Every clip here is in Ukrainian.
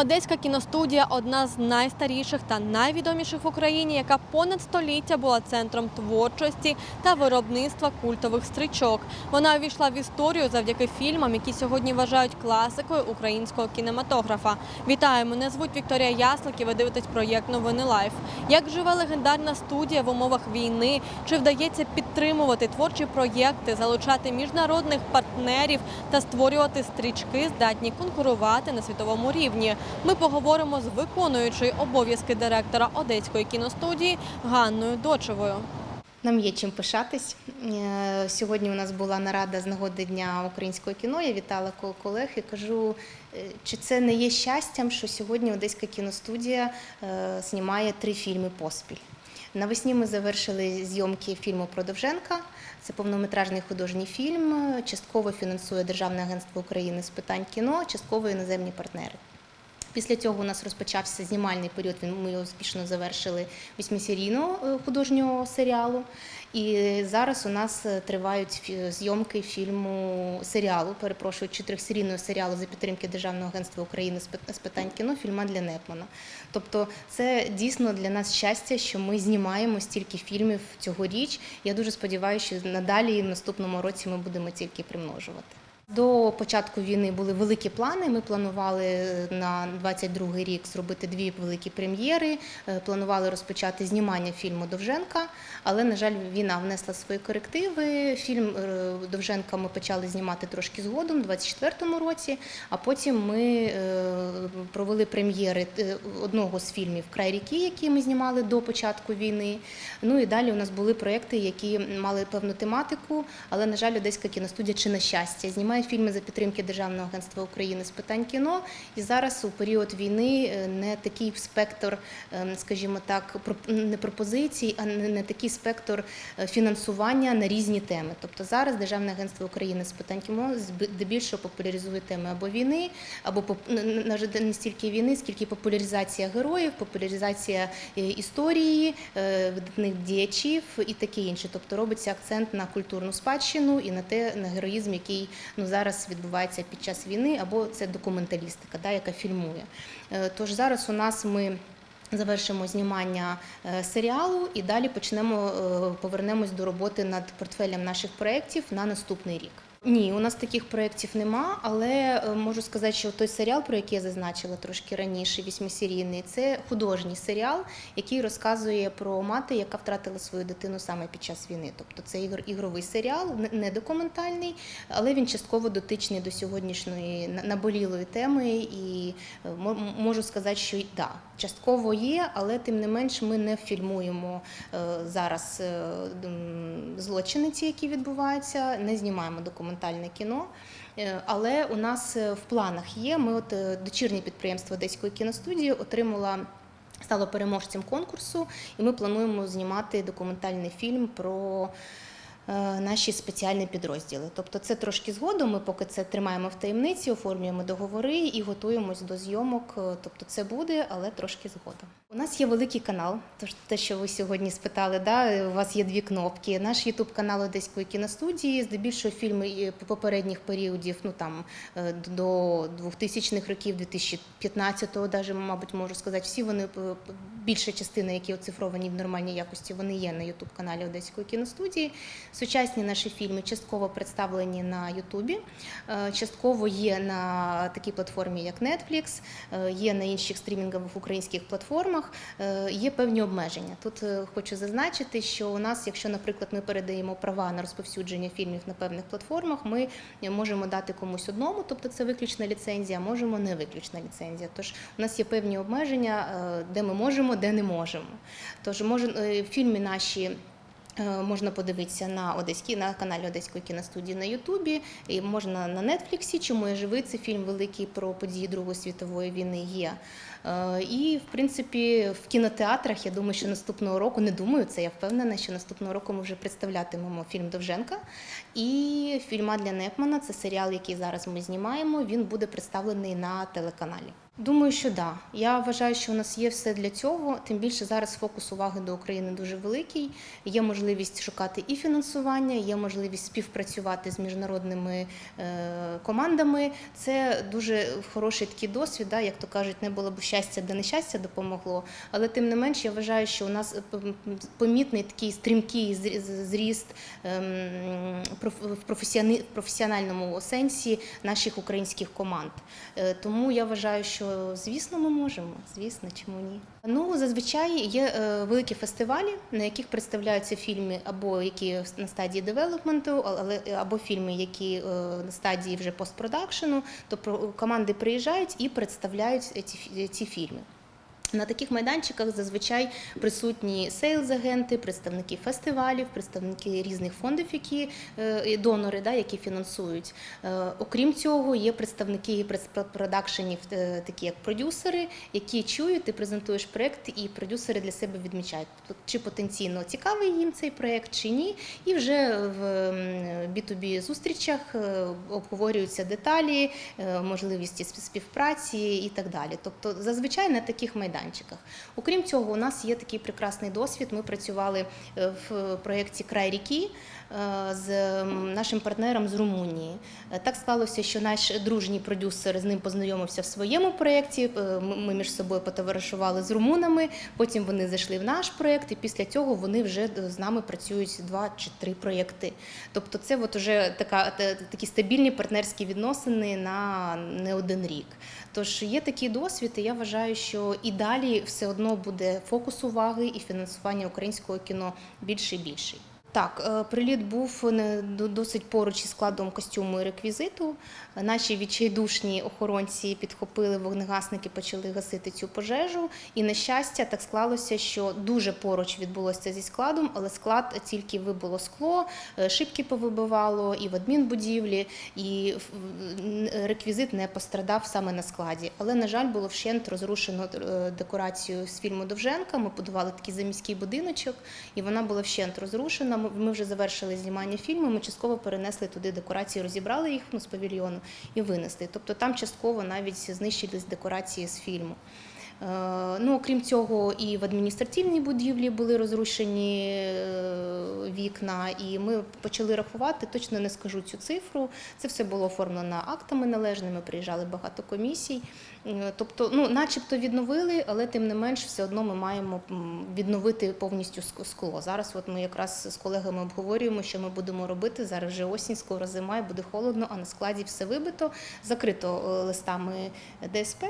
Одеська кіностудія одна з найстаріших та найвідоміших в Україні, яка понад століття була центром творчості та виробництва культових стрічок. Вона увійшла в історію завдяки фільмам, які сьогодні вважають класикою українського кінематографа. Вітаю, мене звуть Вікторія Яслик і ви дивитесь проєкт Новини Лайф. Як живе легендарна студія в умовах війни? Чи вдається підтримувати творчі проєкти, залучати міжнародних партнерів та створювати стрічки, здатні конкурувати на світовому рівні? Ми поговоримо з виконуючою обов'язки директора Одеської кіностудії Ганною Дочевою. Нам є чим пишатись. Е, Сьогодні у нас була нарада з нагоди Дня українського кіно. Я вітала ко- колег і кажу, е, чи це не є щастям, що сьогодні Одеська кіностудія е, знімає три фільми поспіль. Навесні ми завершили зйомки фільму про Довженка. Це повнометражний художній фільм. Частково фінансує Державне агентство України з питань кіно, частково іноземні партнери. Після цього у нас розпочався знімальний період. Ми успішно завершили восьмисерійного е, художнього серіалу. І зараз у нас е, тривають зйомки фільму серіалу, перепрошую, чотирьохсерійного серіалу за підтримки Державного агентства України з питань кіно фільма для Непмана. Тобто, це дійсно для нас щастя, що ми знімаємо стільки фільмів цьогоріч. Я дуже сподіваюся, що надалі і в наступному році ми будемо тільки примножувати. До початку війни були великі плани. Ми планували на 22 рік зробити дві великі прем'єри. е, Планували розпочати знімання фільму Довженка, але на жаль, війна внесла свої корективи. Фільм е, Довженка ми почали знімати трошки згодом, у 24-му році. А потім ми е, провели прем'єри е, одного з фільмів Край ріки, які ми знімали до початку війни. Ну і далі у нас були проекти, які мали певну тематику, але на жаль, Одеська кіностудія чи на щастя знімає фільми за підтримки Державного агентства України з питань кіно. І зараз у період війни е, не такий спектр, е, скажімо так, не пропозицій, а не такий спектр е, фінансування на різні теми. Тобто зараз Державне агентство України з питань кіно здебільшого популяризує теми або війни, або не стільки війни, скільки популяризація героїв, популяризація історії, видатних діячів і таке інше. Тобто робиться акцент на культурну спадщину і на те, на героїзм, який ну зараз відбувається під час війни, або це документалістика, да, яка фільмує. Е, Тож зараз у нас ми. Завершимо знімання е, серіалу і далі почнемо е, повернемось до роботи над портфелем наших проєктів на наступний рік. Ні, у нас таких проєктів нема, але е, можу сказати, що той серіал, про який я зазначила трошки раніше, вісьмисерійний, це художній серіал, який розказує про мати, яка втратила свою дитину саме під час війни. Тобто це ігровий серіал, не- документальний, але він частково дотичний до сьогоднішньої на- наболілої теми. І е, можу сказати, що й да, частково є, але тим не менш ми не фільмуємо е, зараз злочини, ці, які відбуваються, не знімаємо документальне кіно. Е, Але у нас е, в планах є. Ми от е, дочірнє підприємство Одеської кіностудії отримала. Стало переможцем конкурсу, і ми плануємо знімати документальний фільм про наші спеціальні підрозділи. Тобто, це трошки згодом. Ми поки це тримаємо в таємниці, оформлюємо договори і готуємось до зйомок. Е, Тобто, це буде, але трошки згодом. У нас є великий канал. Тож те, що ви сьогодні спитали, да, у вас є дві кнопки. Наш Ютуб канал Одеської кіностудії, здебільшого фільми попередніх періодів, ну там е, до 2000-х років, 2015-го, даже, мабуть, можу сказати, всі вони більша частина, які оцифровані в нормальній якості, вони є на Ютуб каналі Одеської кіностудії. Сучасні наші фільми частково представлені на Ютубі, е, частково є на такій платформі, як Netflix, е, є на інших стрімінгових українських платформах. Е, Є певні обмеження. Тут хочу зазначити, що у нас, якщо, наприклад, ми передаємо права на розповсюдження фільмів на певних платформах, ми можемо дати комусь одному, тобто це виключна ліцензія, можемо не виключна ліцензія. Тож у нас є певні обмеження, де ми можемо, де не можемо. Тож може фільми наші. Е, Можна подивитися на Одеській на каналі Одеської кіностудії на Ютубі, і можна на Нетфліксі. Чому я живий? Це фільм великий про події Другої світової війни є. Е, І в принципі в кінотеатрах я думаю, що наступного року не думаю, це я впевнена, що наступного року ми вже представлятимемо фільм Довженка. І фільма для Непмана це серіал, який зараз ми знімаємо. Він буде представлений на телеканалі. Думаю, що да. Я вважаю, що у нас є все для цього. Тим більше зараз фокус уваги до України дуже великий. Є можливість шукати і фінансування, є можливість співпрацювати з міжнародними е, командами. Це дуже хороший такий досвід. Да? Як то кажуть, не було б щастя, де нещастя допомогло. Але тим не менш, я вважаю, що у нас е, помітний такий стрімкий зріст ем, в професіональному сенсі наших українських команд. Е, Тому я вважаю, що звісно ми можемо. Звісно, чому ні? Ну зазвичай є е, великі фестивалі, на яких представляються фільми або які на стадії девелопменту, але або фільми, які е, на стадії вже постпродакшену. То про- команди приїжджають і представляють ці, ці фільми. На таких майданчиках зазвичай присутні сейлз-агенти, представники фестивалів, представники різних фондів, які е, донори, да, які фінансують. Е, Окрім цього, є представники продакшенів, е, такі як продюсери, які чують, ти презентуєш проект, і продюсери для себе відмічають, тобто, чи потенційно цікавий їм цей проект, чи ні. І вже в м, B2B зустрічах обговорюються деталі, можливості спів- співпраці і так далі. Тобто, зазвичай на таких майданчиках. Окрім цього, у нас є такий прекрасний досвід. Ми працювали е, в проєкті Край ріки е, з нашим партнером з Румунії. Е, Так склалося, що наш дружній продюсер з ним познайомився в своєму проєкті. Ми- між собою потоваришували з румунами. Потім вони зайшли в наш проєкт, і після цього вони вже з нами працюють два чи три проєкти. Тобто, це от уже така такі стабільні партнерські відносини на не один рік. Тож є такий досвід, і я вважаю, що і далі все одно буде фокус уваги і фінансування українського кіно більше і більший. Так, е, приліт був не досить поруч із складом костюму і реквізиту. Наші відчайдушні охоронці підхопили вогнегасники, почали гасити цю пожежу. І на щастя, так склалося, що дуже поруч відбулося зі складом, але склад тільки вибило скло, е, шибки повибивало і в адмінбудівлі, і реквізит не пострадав саме на складі. Але на жаль, було вщент розрушено е, декорацію з фільму Довженка. Ми будували такий заміський будиночок, і вона була вщент розрушена. Ми, вже завершили знімання фільму. Ми частково перенесли туди декорації, розібрали їх ну, з павільйону і винесли. Тобто там частково навіть знищились декорації з фільму. Е, Ну, окрім цього, і в адміністративній будівлі були розрушені е, вікна, і ми почали рахувати. Точно не скажу цю цифру. Це все було оформлено актами належними. Приїжджали багато комісій. Е, Тобто, ну, начебто відновили, але тим не менш, все одно ми маємо відновити повністю скло. Зараз, от ми якраз з колегами обговорюємо, що ми будемо робити. Зараз вже осінь, скоро зима, і буде холодно, а на складі все вибито, закрито листами ДСП.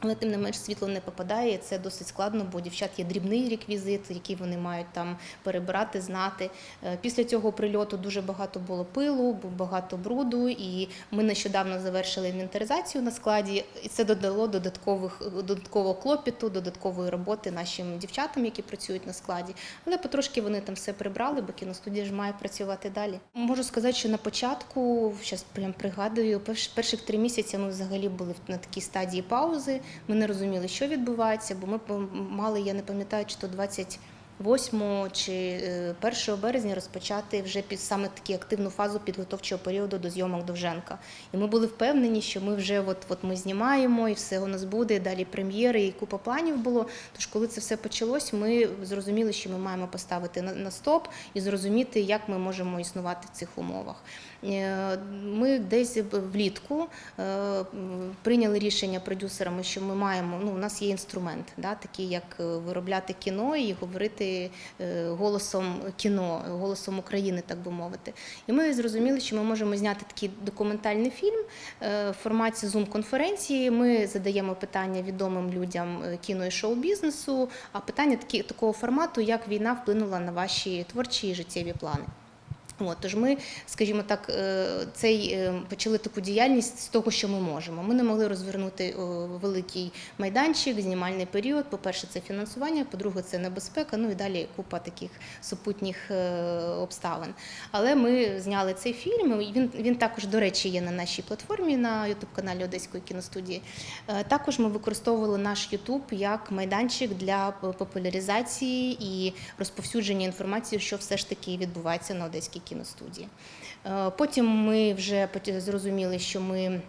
Але тим не менш світло не попадає. Це досить складно, бо дівчат є дрібний реквізит, який вони мають там перебирати, знати. Е, Після цього прильоту дуже багато було пилу, багато бруду, і ми нещодавно завершили інвентаризацію на складі, і це додало додаткових додаткового клопіту, додаткової роботи нашим дівчатам, які працюють на складі. Але потрошки вони там все прибрали, бо кіностудія ж має працювати далі. Можу сказати, що на початку, зараз прям пригадую, перш, перших три місяці ми взагалі були на такій стадії паузи. Ми не розуміли, що відбувається, бо ми мали, я не пам'ятаю, чи то 28 чи е, 1 березня розпочати вже під саме таку активну фазу підготовчого періоду до зйомок Довженка. І ми були впевнені, що ми вже от, от ми знімаємо, і все у нас буде, далі прем'єри, і купа планів було. Тож, коли це все почалось, ми зрозуміли, що ми маємо поставити на, стоп і зрозуміти, як ми можемо існувати в цих умовах. Е, Ми десь влітку е, прийняли рішення продюсерами, що ми маємо. Ну, у нас є інструмент, да, такий як е, виробляти кіно і говорити е, голосом кіно, голосом України, так би мовити. І ми зрозуміли, що ми можемо зняти такий документальний фільм е, в форматі Zoom-конференції. Ми задаємо питання відомим людям е, кіно і шоу-бізнесу, а питання такі, такого формату, як війна вплинула на ваші творчі і життєві плани. От, тож ми, скажімо так, е, цей е, почали таку діяльність з того, що ми можемо. Ми не могли розвернути великий майданчик, знімальний період. По-перше, це фінансування, по-друге, це небезпека. Ну і далі купа таких супутніх е, обставин. Але ми зняли цей фільм. Він він також, до речі, є на нашій платформі на youtube каналі Одеської кіностудії. Також ми використовували наш YouTube як майданчик для популяризації і розповсюдження інформації, що все ж таки відбувається на Одеській кіностудії. Е, Потім ми вже зрозуміли, що ми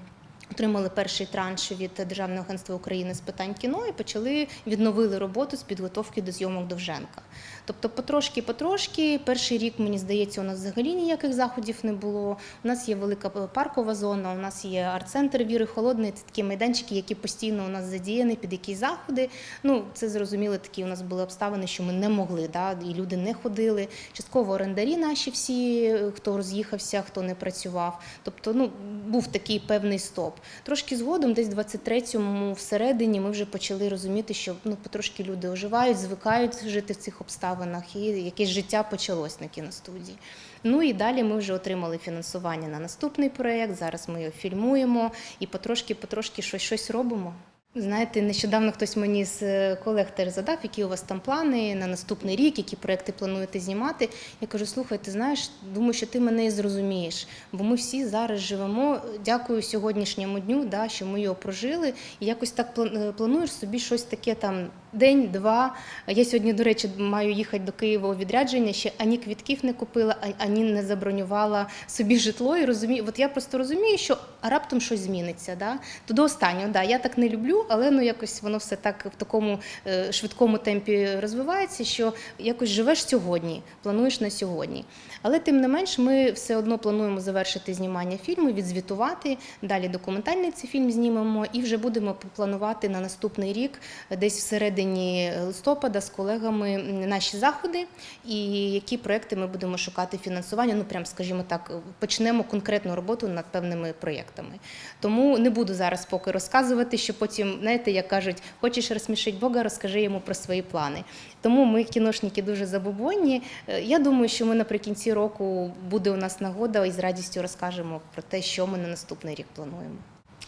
Отримали перший транш від Державного агентства України з питань кіно і почали відновили роботу з підготовки до зйомок Довженка. Тобто, потрошки, потрошки. Перший рік, мені здається, у нас взагалі ніяких заходів не було. У нас є велика паркова зона, у нас є арт-центр Віри Холодної. Це такі майданчики, які постійно у нас задіяні під якісь заходи. Ну, це зрозуміло, такі у нас були обставини, що ми не могли, да, і люди не ходили. Частково орендарі наші всі, хто роз'їхався, хто не працював. Тобто, ну, був такий певний стоп. Трошки згодом, десь в 23-му всередині, ми вже почали розуміти, що ну, потрошки люди оживають, звикають жити в цих обставинах, і якесь життя почалось на кіностудії. Ну і далі ми вже отримали фінансування на наступний проєкт. Зараз ми його фільмуємо і потрошки-потрошки щось, щось робимо. Знаєте, нещодавно хтось мені з е, колег теж задав, які у вас там плани на наступний рік, які проекти плануєте знімати. Я кажу, слухай, ти знаєш, думаю, що ти мене і зрозумієш, бо ми всі зараз живемо. Дякую сьогоднішньому дню, да, що ми його прожили. І якось так е, плануєш собі щось таке там день, два. Я сьогодні, до речі, маю їхати до Києва у відрядження. Ще ані квітків не купила, ані не забронювала собі житло. І розумію, от я просто розумію, що раптом щось зміниться. Да? То до останнього, да, я так не люблю, але ну якось воно все так в такому е, швидкому темпі розвивається, що якось живеш сьогодні, плануєш на сьогодні. Але тим не менш, ми все одно плануємо завершити знімання фільму, відзвітувати. Далі документальний цей фільм знімемо і вже будемо планувати на наступний рік, десь всередині листопада з колегами наші заходи і які проекти ми будемо шукати фінансування. Ну прям скажімо так, почнемо конкретну роботу над певними проєктами. Тому не буду зараз поки розказувати, що потім, знаєте, як кажуть, хочеш розсмішити Бога, розкажи йому про свої плани. Тому ми, кіношники, дуже забобонні. Е, Я думаю, що ми наприкінці року буде у нас нагода і з радістю розкажемо про те, що ми на наступний рік плануємо.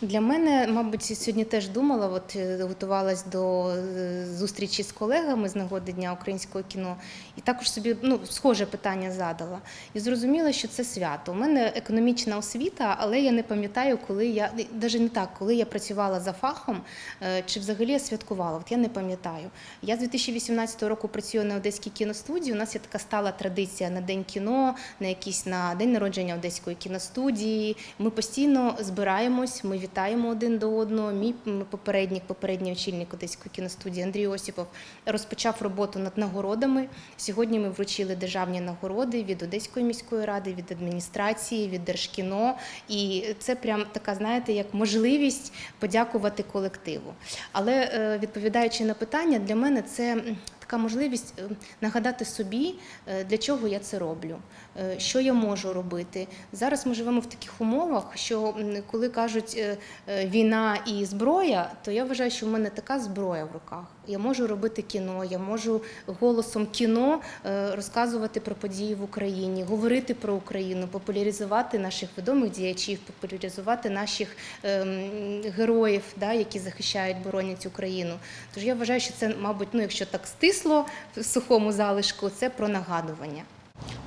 Для мене, мабуть, сьогодні теж думала, от е, готувалась до е, зустрічі з колегами з нагоди Дня українського кіно, і також собі ну, схоже питання задала. І зрозуміла, що це свято. У мене економічна освіта, але я не пам'ятаю, коли я навіть не так, коли я працювала за фахом, е, чи взагалі я святкувала. От я не пам'ятаю. Я з 2018 року працюю на Одеській кіностудії. У нас є така стала традиція на день кіно, на якийсь на день народження Одеської кіностудії. Ми постійно збираємось, ми вітаємо один до одного. Мій попередник, попередній очільник Одеської кіностудії Андрій Осіпов розпочав роботу над нагородами. Сьогодні ми вручили державні нагороди від Одеської міської ради, від адміністрації, від Держкіно. І це прям така, знаєте, як можливість подякувати колективу. Але е, відповідаючи на питання, для мене це. Така можливість е, нагадати собі, е, для чого я це роблю, е, що я можу робити. Зараз ми живемо в таких умовах, що коли кажуть війна і зброя, то я вважаю, що в мене така зброя в руках. Я можу робити кіно, я можу голосом кіно е, розказувати про події в Україні, говорити про Україну, популяризувати наших відомих діячів, популяризувати наших ем, героїв, да, які захищають, боронять Україну. Тож я вважаю, що це, мабуть, ну якщо так стисло в сухому залишку, це про нагадування.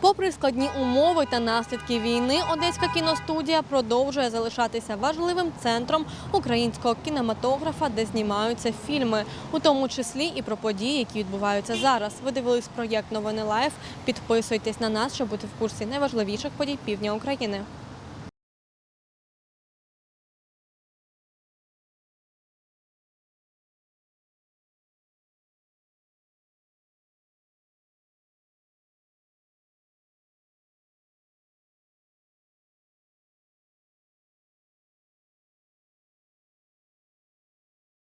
Попри складні умови та наслідки війни, Одеська кіностудія продовжує залишатися важливим центром українського кінематографа, де знімаються фільми, у тому числі і про події, які відбуваються зараз. Ви дивились проєкт Новини Лайф. Підписуйтесь на нас, щоб бути в курсі найважливіших подій півдня України.